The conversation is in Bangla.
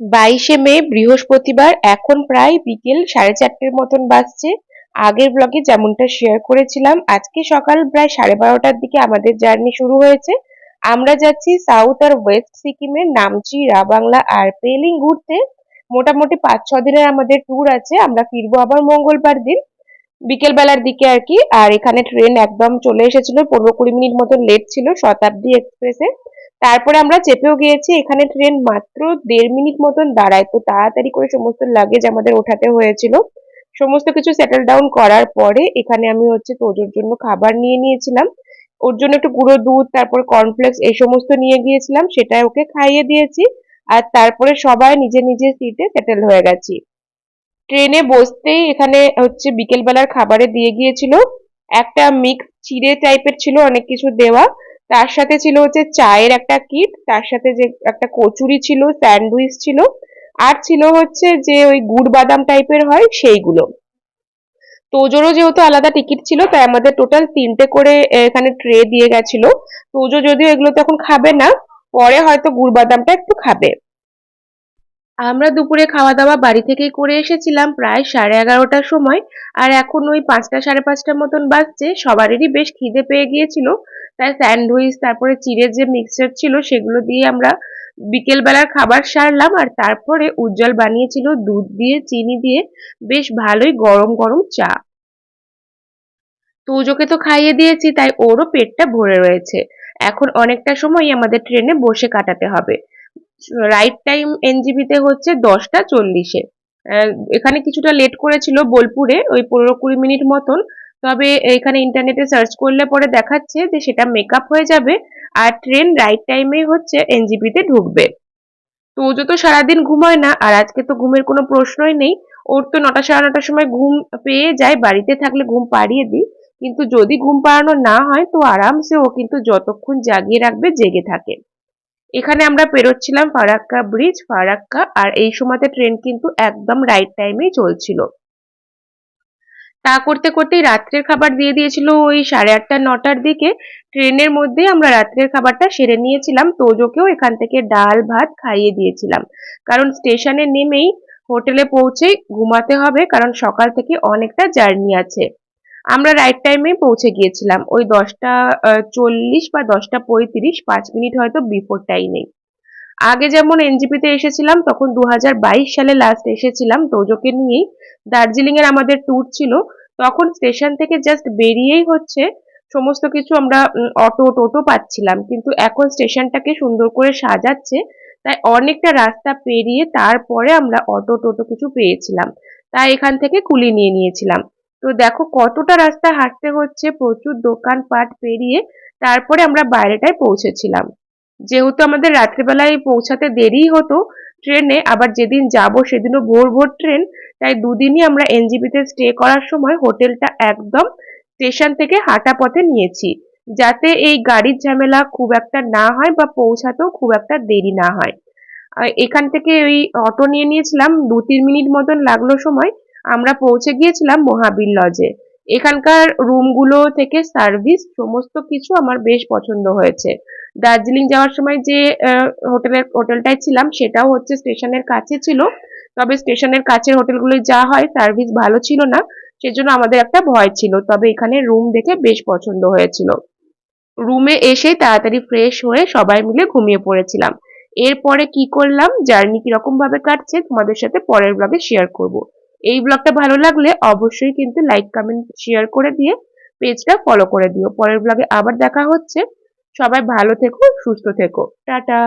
বাইশে মে, বৃহস্পতিবার, এখন প্রায় বিকেল সাড়ে চারটের মতন বাজছে। আগের ব্লগে যেমনটা শেয়ার করেছিলাম, আজকে সকাল প্রায় সাড়ে বারোটার দিকে আমাদের জার্নি শুরু হয়েছে। আমরা যাচ্ছি সাউথ আর ওয়েস্ট সিকিমের নামচি রাবাংলা আর পেলিং ঘুরতে। মোটামুটি পাঁচ, ছ দিনের আমাদের ট্যুর আছে, আমরা ফিরবো আবার মঙ্গলবার দিন। বিকেল বেলার দিকে আর কি, আর এখানে ট্রেন একদম চলে এসেছিল, পনেরো কুড়ি মিনিট মতন লেট ছিল শতাব্দী এক্সপ্রেসে তারপরে আমরা চেপেও গিয়েছি, এখানে ট্রেন মাত্র দেড় মিনিট মতন দাঁড়ায়। তো তাড়াতাড়ি করে সমস্ত লাগেজ আমাদের ওঠাতে হয়েছিল। সমস্ত কিছু সেটেল ডাউন করার পরে এখানে আমি হচ্ছে তোজোর জন্য খাবার নিয়ে নিয়েছিলাম। ওর জন্য একটু গুঁড়ো দুধ, তারপর কর্নফ্লেক্স এই সমস্ত নিয়ে গিয়েছিলাম সেটা ওকে খাইয়ে দিয়েছি। আর তারপরে সবাই নিজের নিজের সিটে সেটেল হয়ে গেছি। ট্রেনে বসতেই এখানে হচ্ছে বিকেলবেলার খাবারে দিয়ে গিয়েছিল। একটা মিক্স চিড়ে টাইপের ছিল, অনেক কিছু দেওয়া। তার সাথে ছিল হচ্ছে চায়ের একটা কিট তার সাথে যে একটা কচুরি ছিল স্যান্ডউইচ ছিল, আর ছিল হচ্ছে যে ওই গুড় বাদাম টাইপের হয় সেইগুলো। তোজোরও যেহেতু আলাদা টিকিট ছিল, তাই আমাদের টোটাল তিনটে করে এখানে ট্রে দিয়ে গেছিল। তোজো যদিও এগুলো তো এখন খাবে না, পরে হয়তো গুড় বাদামটা একটু খাবে। আমরা দুপুরে খাওয়া দাওয়া বাড়ি থেকেই করে এসেছিলাম প্রায় সাড়ে এগারোটার সময়। আর এখন ওই পাঁচটা, সাড়ে পাঁচটার মতন বাজছে। সবারই বেশ খিদে পেয়ে গিয়েছিল। তাই স্যান্ডউইচ, তারপরে চিড়ের যে মিক্সচার ছিল, সেগুলো দিয়ে আমরা বিকেল বেলার খাবার সারলাম। আর তারপরে উজ্জ্বল বানিয়েছিল দুধ দিয়ে, চিনি দিয়ে বেশ ভালোই গরম গরম চা। তুজোকে তো খাইয়ে দিয়েছি, তাই ওরও পেটটা ভরে রয়েছে। এখন অনেকটা সময় আমাদের ট্রেনে বসে কাটাতে হবে। রাইট টাইম এনজিবিতে হচ্ছে দশটা চল্লিশে। এখানে কিছুটা লেট করেছিল বোলপুরে, ওই পনেরো কুড়ি মিনিট মতন। তবে এখানে ইন্টারনেটে সার্চ করলে পরে দেখাচ্ছে যে সেটা মেকআপ হয়ে যাবে আর ট্রেন রাইট টাইমেই হচ্ছে এনজিপিতে ঢুকবে। তো ও তো সারাদিন ঘুমায় না, আর আজকে তো ঘুমের কোনো প্রশ্নই নেই, ওর তো নটা সাড়ে নটার সময় ঘুম পেয়ে যায়, বাড়িতে থাকলে ঘুম পাড়িয়ে দিই। কিন্তু যদি ঘুম পাড়ানো না হয়, তো আরামসে ও কিন্তু যতক্ষণ জাগিয়ে রাখবে, জেগে থাকে। এখানে আমরা পেরোচ্ছিলাম ফারাক্কা ব্রিজ, ফারাক্কা, আর এই সময়তে ট্রেন কিন্তু একদম রাইট টাইমেই চলছিল। তা করতে করতেই রাত্রের খাবার দিয়ে দিয়েছিল ওই সাড়ে আটটা, নটার দিকে। ট্রেনের মধ্যেই আমরা রাত্রের খাবারটা সেরে নিয়েছিলাম, তোজোকেও এখান থেকে ডাল, ভাত খাইয়ে দিয়েছিলাম। কারণ স্টেশনে নেমেই হোটেলে পৌঁছেই ঘুমাতে হবে, কারণ সকাল থেকে অনেকটা জার্নি আছে। আমরা রাইট টাইমে পৌঁছে গিয়েছিলাম। ওই দশটা চল্লিশ বা দশটা পঁয়ত্রিশ, পাঁচ মিনিট হয়তো বিফোর টাইমেই আগে যেমন এনজিপিতে এসেছিলাম, তখন দু হাজার বাইশ সালে লাস্ট এসেছিলাম তোজোকে নিয়েই। দার্জিলিং এর আমাদের ট্যুর ছিল। তখন স্টেশন থেকে জাস্ট বেরিয়েই হচ্ছে সমস্ত কিছু আমরা অটো টোটো পাচ্ছিলাম। কিন্তু এখন স্টেশনটাকে সুন্দর করে সাজাচ্ছে। তাই অনেকটা রাস্তা পেরিয়ে তারপরে আমরা অটো টোটো কিছু পেয়েছিলাম। তাই এখান থেকে কুলি নিয়ে নিয়েছিলাম। তো দেখো কতটা রাস্তা হাঁটতে হচ্ছে, প্রচুর দোকানপাট পেরিয়ে তারপরে আমরা বাইরেটায় পৌঁছেছিলাম। যেহেতু আমাদের রাত্রিবেলায় পৌঁছাতে দেরি হতো ট্রেনে, আবার যেদিন যাব সেদিনও ভোর ভোর ট্রেন, তাই দুদিনই আমরা এনজিপিতে স্টে করার সময় হোটেলটা একদম স্টেশন থেকে হাঁটা পথে নিয়েছি। যাতে এই গাড়ির ঝামেলা খুব একটা না হয় বা পৌঁছাতেও খুব একটা দেরি না হয়। এখান থেকে ওই অটো নিয়ে নিয়েছিলাম দু তিন মিনিট মতন লাগল সময় আমরা পৌঁছে গিয়েছিলাম মহাবীর লজে এখানকার রুমগুলো থেকে সার্ভিস সমস্ত কিছু আমার বেশ পছন্দ হয়েছে। দার্জিলিং যাওয়ার সময় যে হোটেলের, হোটেলটায় ছিলাম সেটাও হচ্ছে স্টেশনের কাছে ছিল। তবে স্টেশনের কাছের হোটেলগুলোয় যা হয় সার্ভিস ভালো ছিল না, সেজন্য আমাদের একটা ভয় ছিল। তবে এখানে রুম দেখে বেশ পছন্দ হয়েছিল। রুমে এসে তাড়াতাড়ি ফ্রেশ হয়ে সবাই মিলে ঘুমিয়ে পড়েছিলাম। এরপরে কি করলাম? জার্নি কীরকম ভাবে কাটছে তোমাদের সাথে পরের ব্লগে শেয়ার করব। এই ব্লগটা ভালো লাগলে অবশ্যই কিন্তু লাইক কমেন্ট শেয়ার করে দিয়ে পেজটা ফলো করে দিও। পরের ব্লগে আবার দেখা হচ্ছে। সবাই ভালো থেকো, সুস্থ থেকো। টাটা!